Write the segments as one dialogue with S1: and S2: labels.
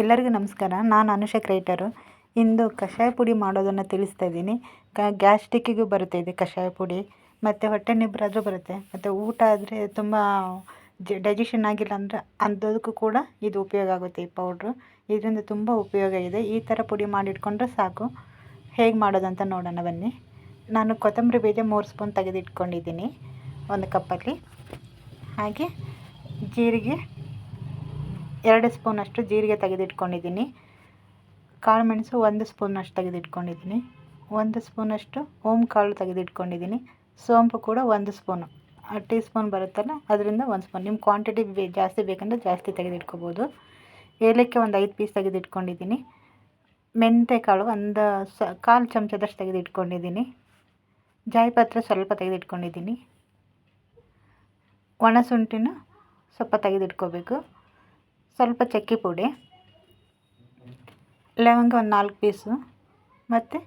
S1: ಎಲ್ಲರಿಗೂ ನಮಸ್ಕಾರ. ನಾನು ಅನುಷಾ ಕ್ರೈಟರು ಇಂದು ಕಷಾಯ ಪುಡಿ ಮಾಡೋದನ್ನು ತಿಳಿಸ್ತಾ ಇದ್ದೀನಿ. ಗ್ಯಾಸ್ಟಿಕ್ಕಿಗೂ ಬರುತ್ತೆ ಇದು ಕಷಾಯ ಪುಡಿ. ಮತ್ತು ಹೊಟ್ಟೆ ನಿಬ್ಬರಾದರೂ ಬರುತ್ತೆ. ಮತ್ತು ಊಟ ಆದರೆ ತುಂಬ ಡೈಜೆಷನ್ ಆಗಿಲ್ಲ ಅಂದರೆ ಅಂಥದಕ್ಕೂ ಕೂಡ ಇದು ಉಪಯೋಗ ಆಗುತ್ತೆ ಈ ಪೌಡ್ರು ಇದರಿಂದ ತುಂಬ ಉಪಯೋಗ ಇದೆ. ಈ ಥರ ಪುಡಿ ಮಾಡಿಟ್ಕೊಂಡ್ರೆ ಸಾಕು. ಹೇಗೆ ಮಾಡೋದಂತ ನೋಡೋಣ ಬನ್ನಿ. ನಾನು ಕೊತ್ತಂಬರಿ ಬೀಜ ಮೂರು ಸ್ಪೂನ್ ತೆಗೆದಿಟ್ಕೊಂಡಿದ್ದೀನಿ ಒಂದು ಕಪ್ಪಲ್ಲಿ. ಹಾಗೆ ಜೀರಿಗೆ ಎರಡು ಸ್ಪೂನಷ್ಟು ಜೀರಿಗೆ ತೆಗೆದಿಟ್ಕೊಂಡಿದ್ದೀನಿ. ಕಾಳು ಮೆಣಸು ಒಂದು ಸ್ಪೂನಷ್ಟು ತೆಗೆದಿಟ್ಕೊಂಡಿದ್ದೀನಿ. ಒಂದು ಸ್ಪೂನಷ್ಟು ಓಮ್ ಕಾಳು ತೆಗೆದಿಟ್ಕೊಂಡಿದ್ದೀನಿ. ಸೋಂಪು ಕೂಡ ಒಂದು ಸ್ಪೂನು. ಟೀ ಸ್ಪೂನ್ ಬರುತ್ತಲ್ಲ, ಅದರಿಂದ ಒಂದು ಸ್ಪೂನ್. ನಿಮ್ಮ ಕ್ವಾಂಟಿಟಿ ಜಾಸ್ತಿ ಬೇಕಂದರೆ ಜಾಸ್ತಿ ತೆಗೆದಿಟ್ಕೋಬೋದು. ಏಲಕ್ಕಿ ಒಂದು ಐದು ಪೀಸ್ ತೆಗೆದಿಟ್ಕೊಂಡಿದ್ದೀನಿ. ಮೆಂತ್ಯ ಕಾಳು ಒಂದು ಸ, ಕಾಲು ಚಮಚದಷ್ಟು ತೆಗೆದಿಟ್ಕೊಂಡಿದ್ದೀನಿ. ಜಾಯಿಪತ್ರ ಸ್ವಲ್ಪ ತೆಗೆದಿಟ್ಕೊಂಡಿದ್ದೀನಿ. ಒಣಶುಂಠಿನ ಸ್ವಲ್ಪ ತೆಗೆದಿಟ್ಕೋಬೇಕು. ಸ್ವಲ್ಪ ಚಕ್ಕೆ ಪುಡಿ ಲವಂಗ ಒಂದು ನಾಲ್ಕು ಪೀಸು, ಮತ್ತು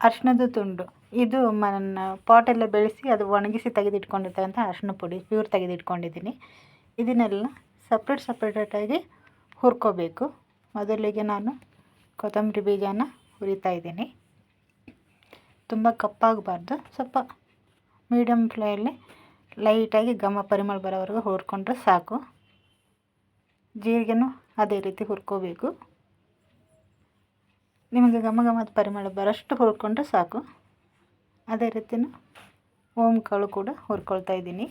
S1: ಅರಿಶಿಣದ ತುಂಡು. ಇದು ಮನ ಪಾಟೆಲ್ಲ ಬೆಳೆಸಿ ಅದು ಒಣಗಿಸಿ ತೆಗೆದಿಟ್ಕೊಂಡಿರ್ತಕ್ಕಂಥ ಅರಿಶಿಣ ಪುಡಿ, ಪ್ಯೂರ್ ತೆಗೆದಿಟ್ಕೊಂಡಿದ್ದೀನಿ. ಇದನ್ನೆಲ್ಲ ಸಪ್ರೇಟ್ ಸಪ್ರೇಟಾಗಿ ಹುರ್ಕೋಬೇಕು. ಮೊದಲಿಗೆ ನಾನು ಕೊತ್ತಂಬರಿ ಬೀಜನ ಹುರಿತಾ ಇದ್ದೀನಿ. ತುಂಬ ಕಪ್ಪಾಗಬಾರ್ದು. ಸ್ವಲ್ಪ ಮೀಡಿಯಮ್ ಫ್ಲೈಯಲ್ಲಿ ಲೈಟಾಗಿ ಘಮ, ಪರಿಮಳ ಬರೋವರೆಗೂ ಹುರ್ಕೊಂಡ್ರೆ ಸಾಕು. ಜೀರಿಗೆನೂ ಅದೇ ರೀತಿ ಹುರ್ಕೋಬೇಕು. ನಿಮಗೆ ಘಮ ಘಮದ ಪರಿಮಳ ಬರೋಷ್ಟು ಹುರ್ಕೊಂಡ್ರೆ ಸಾಕು. ಅದೇ ರೀತಿಯೂ ಓಮ್ ಕಾಳು ಕೂಡ ಹುರ್ಕೊಳ್ತಾ ಇದ್ದೀನಿ.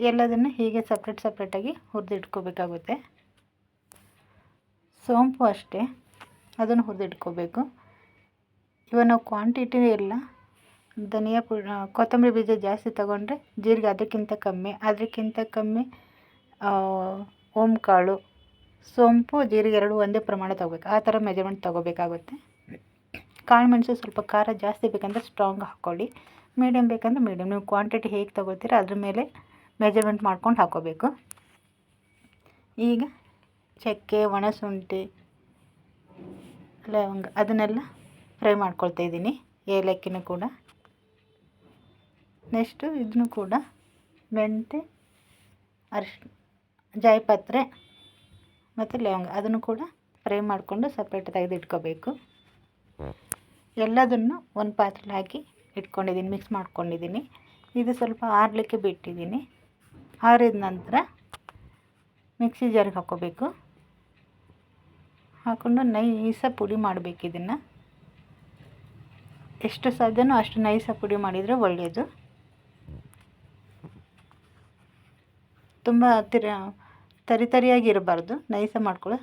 S1: ಎಲ್ಲದನ್ನು ಹೀಗೆ ಸಪ್ರೇಟ್ ಸಪ್ರೇಟಾಗಿ ಹುರಿದಿಟ್ಕೋಬೇಕಾಗುತ್ತೆ. ಸೋಂಪು ಅಷ್ಟೇ, ಅದನ್ನು ಹುರಿದಿಟ್ಕೋಬೇಕು. ಇವಾಗ ನಾವು ಕ್ವಾಂಟಿಟಿ ಎಲ್ಲ ಧನಿಯಾ ಪುಡಿ, ಕೊತ್ತಂಬರಿ ಬೀಜ ಜಾಸ್ತಿ ತಗೊಂಡ್ರೆ ಜೀರಿಗೆ ಅದಕ್ಕಿಂತ ಕಮ್ಮಿ ಅದಕ್ಕಿಂತ ಕಮ್ಮಿ ಓಮ್ ಕಾಳು ಸೋಂಪು, ಜೀರಿಗೆ ಎರಡು ಒಂದೇ ಪ್ರಮಾಣ ತಗೋಬೇಕು. ಆ ಥರ ಮೆಜರ್ಮೆಂಟ್ ತೊಗೋಬೇಕಾಗುತ್ತೆ. ಕಾಳು ಮೆಣಸು ಸ್ವಲ್ಪ ಖಾರ ಜಾಸ್ತಿ ಬೇಕಂದರೆ ಸ್ಟ್ರಾಂಗ್ ಹಾಕ್ಕೊಳ್ಳಿ. ಮೀಡಿಯಮ್ ಬೇಕಂದರೆ ಮೀಡಿಯಮ್ ನೀವು ಕ್ವಾಂಟಿಟಿ ಹೇಗೆ ತೊಗೋತೀರ ಅದ್ರ ಮೇಲೆ ಮೆಜರ್ಮೆಂಟ್ ಮಾಡ್ಕೊಂಡು ಹಾಕ್ಕೋಬೇಕು ಈಗ ಚಕ್ಕೆ ಒಣಶುಂಠಿ ಲವಂಗ ಅದನ್ನೆಲ್ಲ ಫ್ರೈ ಮಾಡ್ಕೊಳ್ತಾ ಇದ್ದೀನಿ. ಏಲಕ್ಕಿನೂ ಕೂಡ. ನೆಕ್ಸ್ಟು ಇದನ್ನು ಕೂಡ ಮೆಂತೆ ಅರಿಶಿನ ಜಾಯಿಪತ್ರೆ ಮತ್ತು ಲವಂಗ. ಅದನ್ನು ಕೂಡ ಫ್ರೈ ಮಾಡಿಕೊಂಡು ಸಪ್ರೇಟ್ ತೆಗೆದಿಟ್ಕೋಬೇಕು ಎಲ್ಲದನ್ನು ಒಂದು ಪಾತ್ರೆಲಿ ಹಾಕಿ ಇಟ್ಕೊಂಡಿದ್ದೀನಿ ಮಿಕ್ಸ್ ಮಾಡ್ಕೊಂಡಿದ್ದೀನಿ. ಇದು ಸ್ವಲ್ಪ ಆರಲಿಕ್ಕೆ ಬಿಟ್ಟಿದ್ದೀನಿ. ಆರಿದ ನಂತರ ಮಿಕ್ಸಿ ಜಾರಿಗೆ ಹಾಕ್ಕೋಬೇಕು. ಹಾಕ್ಕೊಂಡು ನೈಸ ಪುಡಿ ಮಾಡಬೇಕು ಇದನ್ನು. ಎಷ್ಟು ಸಾಧ್ಯನೋ ಅಷ್ಟು ನೈಸ ಪುಡಿ ಮಾಡಿದರೆ ಒಳ್ಳೆಯದು ತುಂಬ ಹತ್ತಿರ ತರಿ ತರಿಯಾಗಿ ಇರಬಾರ್ದು. ನೈಸ ಮಾಡ್ಕೊಳ್ಳಿ.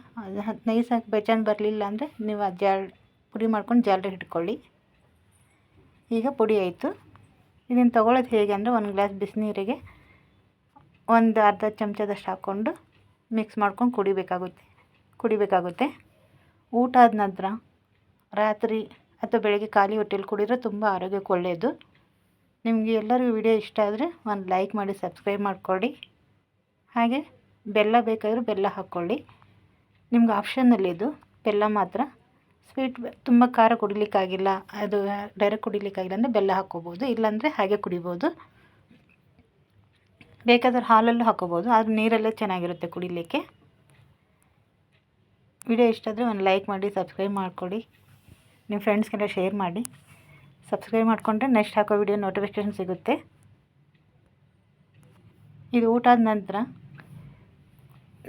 S1: ನೈಸಾಗಿ ಬೇಚನ್ ಬರಲಿಲ್ಲ ಅಂದರೆ ನೀವು ಆ ಜಾಲ್, ಪುಡಿ ಮಾಡ್ಕೊಂಡು ಜಾಲ್ರಿ ಹಿಡ್ಕೊಳ್ಳಿ. ಈಗ ಪುಡಿ ಆಯಿತು. ಇದನ್ನು ತೊಗೊಳ್ಳೋದು ಹೇಗೆ ಅಂದರೆ ಒಂದು ಗ್ಲಾಸ್ ಬಿಸಿನೀರಿಗೆ ಒಂದು ಅರ್ಧ ಚಮಚದಷ್ಟು ಹಾಕ್ಕೊಂಡು ಮಿಕ್ಸ್ ಮಾಡ್ಕೊಂಡು ಕುಡಿಬೇಕಾಗುತ್ತೆ ಕುಡಿಬೇಕಾಗುತ್ತೆ. ಊಟ ಆದ ನಂತರ ರಾತ್ರಿ ಅಥವಾ ಬೆಳಗ್ಗೆ ಖಾಲಿ ಹೊಟ್ಟೆಲಿ ಕುಡಿದ್ರೆ ತುಂಬ ಆರೋಗ್ಯಕ್ಕೆ ಒಳ್ಳೆಯದು ನಿಮಗೆ ಎಲ್ಲರಿಗೂ ವಿಡಿಯೋ ಇಷ್ಟ ಆದರೆ ಒಂದು ಲೈಕ್ ಮಾಡಿ, ಸಬ್ಸ್ಕ್ರೈಬ್ ಮಾಡಿಕೊಡಿ ಹಾಗೆ ಬೆಲ್ಲ ಬೇಕಾದರೂ ಬೆಲ್ಲ ಹಾಕ್ಕೊಳ್ಳಿ ನಿಮ್ಗೆ ಆಪ್ಷನಲ್ಲಿದು ಬೆಲ್ಲ ಮಾತ್ರ. ಸ್ವೀಟ್ ತುಂಬ ಖಾರ ಕುಡಿಲಿಕ್ಕಾಗಿಲ್ಲ, ಅದು ಡೈರೆಕ್ಟ್ ಕುಡಿಲಿಕ್ಕಾಗಿಲ್ಲ ಅಂದರೆ ಬೆಲ್ಲ ಹಾಕ್ಕೋಬೋದು, ಇಲ್ಲಾಂದರೆ ಹಾಗೆ ಕುಡಿಬೋದು. ಬೇಕಾದ್ರೆ ಹಾಲಲ್ಲೂ ಹಾಕ್ಕೋಬೋದು, ಆದರೆ ನೀರಲ್ಲೇ ಚೆನ್ನಾಗಿರುತ್ತೆ ಕುಡಿಲಿಕ್ಕೆ. ವಿಡಿಯೋ ಇಷ್ಟ ಆದರೆ ಒಂದು ಲೈಕ್ ಮಾಡಿ ಸಬ್ಸ್ಕ್ರೈಬ್ ಮಾಡಿಕೊಡಿ. ನಿಮ್ಮ ಫ್ರೆಂಡ್ಸ್ಗೆಲ್ಲ ಶೇರ್ ಮಾಡಿ. ಸಬ್ಸ್ಕ್ರೈಬ್ ಮಾಡಿಕೊಂಡ್ರೆ ನೆಕ್ಸ್ಟ್ ಹಾಕೋ ವಿಡಿಯೋ ನೋಟಿಫಿಕೇಷನ್ ಸಿಗುತ್ತೆ. ಇದು ಊಟ ಆದ ನಂತರ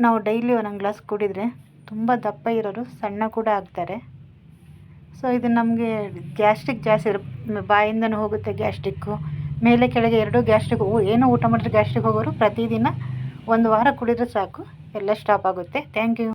S1: ನಾವು ಡೈಲಿ ಒಂದೊಂದು ಗ್ಲಾಸ್ ಕುಡಿದರೆ ತುಂಬ ದಪ್ಪ ಇರೋರು ಸಣ್ಣ ಕೂಡ ಆಗ್ತಾರೆ. ಸೊ ಇದು ನಮಗೆ ಗ್ಯಾಸ್ಟ್ರಿಕ್ ಜಾಸ್ತಿ ಇರೋ, ಬಾಯಿಂದನೂ ಹೋಗುತ್ತೆ ಗ್ಯಾಸ್ಟ್ರಿಕ್ಕು ಮೇಲೆ ಕೆಳಗೆ ಎರಡೂ ಗ್ಯಾಸ್ಟ್ರಿಕ್ ಏನೋ ಊಟ ಮಾಡಿದ್ರೆ ಗ್ಯಾಸ್ಟ್ರಿಕ್ ಹೋಗೋರು ಪ್ರತಿದಿನ ಒಂದು ವಾರ ಕುಡಿದ್ರೆ ಸಾಕು, ಎಲ್ಲ ಸ್ಟಾಪ್ ಆಗುತ್ತೆ. Thank you